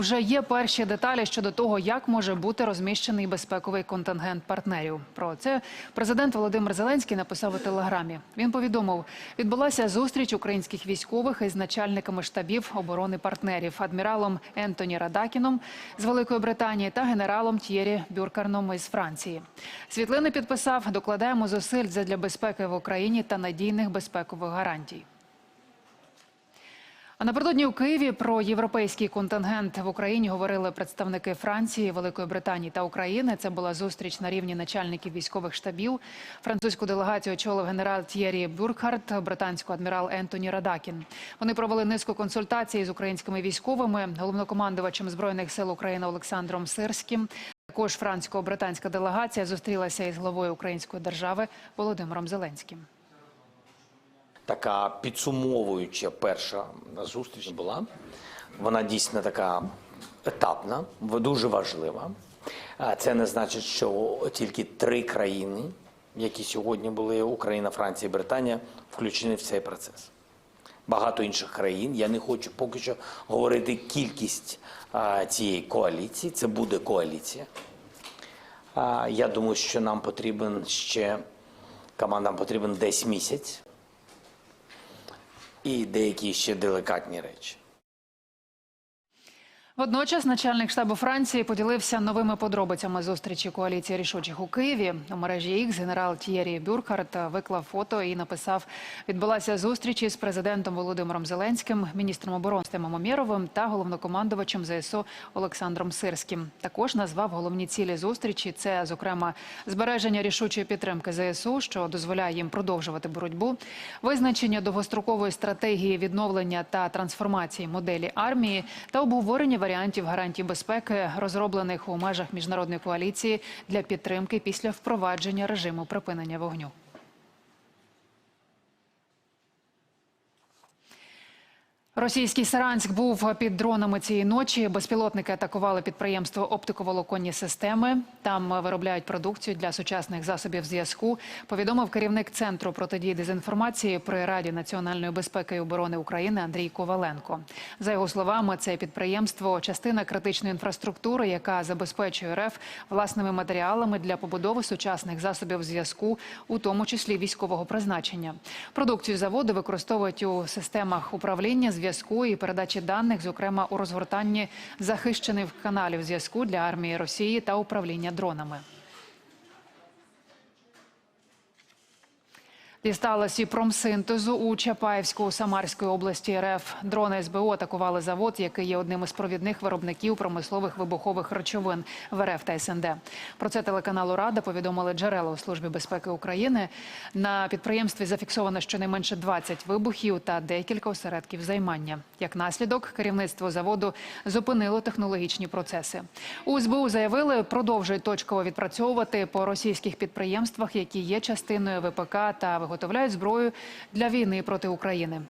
Вже є перші деталі щодо того, як може бути розміщений безпековий контингент партнерів. Про це президент Володимир Зеленський написав у телеграмі. Він повідомив, відбулася зустріч українських військових із начальниками штабів оборони партнерів адміралом Ентоні Радакіном з Великої Британії та генералом Т'єрі Бюркарном із Франції. Світлини підписав, докладаємо зусиль для безпеки в Україні та надійних безпекових гарантій. А напередодні у Києві про європейський контингент в Україні говорили представники Франції, Великої Британії та України. Це була зустріч на рівні начальників військових штабів. Французьку делегацію очолив генерал Т'єрі Бюркхарт, британську адмірал Ентоні Радакін. Вони провели низку консультацій з українськими військовими, головнокомандувачем збройних сил України Олександром Сирським. Також франсько-британська делегація зустрілася із главою української держави Володимиром Зеленським. Така підсумовуюча перша зустріч була. Вона дійсно така етапна, дуже важлива. Це не значить, що тільки три країни, які сьогодні були Україна, Франція і Британія, включені в цей процес. Багато інших країн. Я не хочу поки що говорити кількість а, цієї коаліції. Це буде коаліція. А, Я думаю, що нам потрібен ще командам потрібен десь місяць і деякі ще делікатні речі. Водночас начальник штабу Франції поділився новими подробицями зустрічі коаліції рішучих у Києві. У мережі X генерал Т'єрі Бюркhardt виклав фото і написав: відбулася зустріч із президентом Володимиром Зеленським, міністром оборони Стемом Омєровим та головнокомандувачем ЗСУ Олександром Сирським. Також назвав головні цілі зустрічі. Це, зокрема, збереження рішучої підтримки ЗСУ, що дозволяє їм продовжувати боротьбу, визначення довгострокової стратегії відновлення та трансформації моделі армії та обговорення варіантів гарантій безпеки, розроблених у межах міжнародної коаліції для підтримки після впровадження режиму припинення вогню. Російський Саранськ був під дронами цієї ночі. Безпілотники атакували підприємство оптиковолоконні системи. Там виробляють продукцію для сучасних засобів зв'язку. Повідомив керівник центру протидії дезінформації при Раді національної безпеки і оборони України Андрій Коваленко. За його словами, це підприємство частина критичної інфраструктури, яка забезпечує РФ власними матеріалами для побудови сучасних засобів зв'язку, у тому числі військового призначення. Продукцію заводу використовують у системах управління зв'язку і передачі даних, зокрема у розгортанні захищених каналів зв'язку для армії Росії та управління дронами. Дісталось і промсинтезу у Чапаївську Самарської області РФ. Дрони СБУ атакували завод, який є одним із провідних виробників промислових вибухових речовин в РФ та СНД. Про це телеканалу Рада повідомили джерела у службі безпеки України. На підприємстві зафіксовано щонайменше 20 вибухів та декілька осередків займання. Як наслідок, керівництво заводу зупинило технологічні процеси. У СБУ заявили, продовжують точково відпрацьовувати по російських підприємствах, які є частиною ВПК та виготовляють зброю для війни проти України.